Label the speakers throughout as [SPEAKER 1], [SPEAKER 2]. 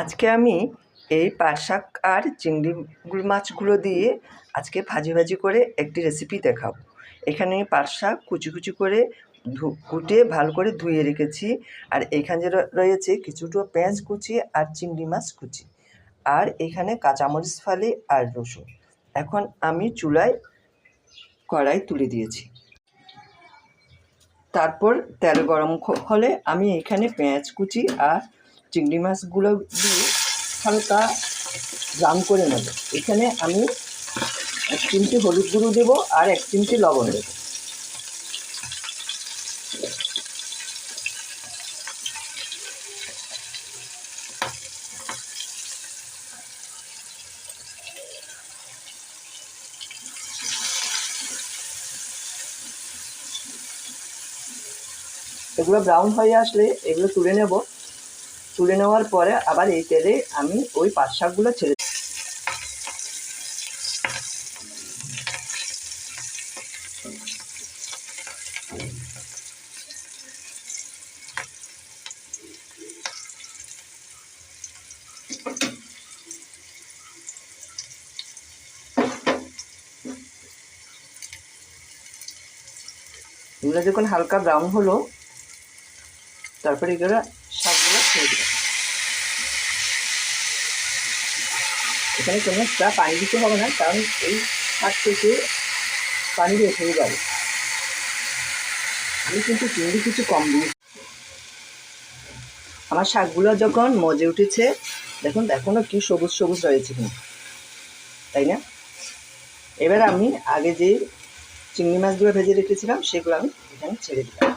[SPEAKER 1] আজকে আমি এই পাট শাক আর চিংড়ি গুল মাছগুলো দিয়ে আজকে ভাজি ভাজি করে একটি রেসিপি দেখাবো। এখানে পাট শাক কুচি কুচি করে কুটে ভালো করে ধুয়ে রেখেছি। আর এখানে রয়েছে কিছুটা পেঁয়াজ কুচি আর চিংড়ি মাছ কুচি। আর এখানে কাঁচামরিচ ফালি আর রসুন। এখন আমি চুলায় কড়াই তুলে দিয়েছি। তারপর তেল গরম হলে আমি এখানে পেঁয়াজ কুচি আর চিংড়ি মাছগুলো দিয়ে হালকা ব্রাউন করে নেব। এখানে আমি এক চিমটি হলুদ গুঁড়ো দেবো আর এক চিমটি লবণ দেবো। এগুলো ব্রাউন হয়ে আসলে এগুলো তুলে নেব। তুলে নেওয়ার পরে আবার এই তেলে আমি ওই পাট শাকগুলো ছেড়ে যখন হালকা ব্রাউন হলো, তারপরে এগুলো শাকগুলো এখানে কোনো এক্সট্রা পানি দিতে হবে না, কারণ এই শাক থেকে পানি বের যাবে। আমি কিন্তু চিংড়ি কিছু কম দিই। আমার শাকগুলো যখন মজে উঠেছে, দেখুন এখনও কি সবুজ সবুজ রয়েছে কিন্তু, তাই না? এবার আমি আগে যে চিংড়ি মাছগুলো ভেজে রেখেছিলাম, সেগুলো আমি এখানে ছেড়ে দিলাম।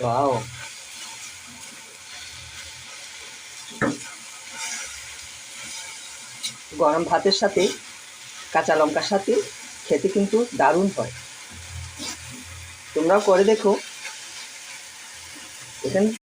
[SPEAKER 1] ওয়াও গরম ভাতের সাথে কাঁচা লঙ্কার সাথে খেতে কিন্তু দারুণ হয়। তোমরাও করে দেখো। এখানে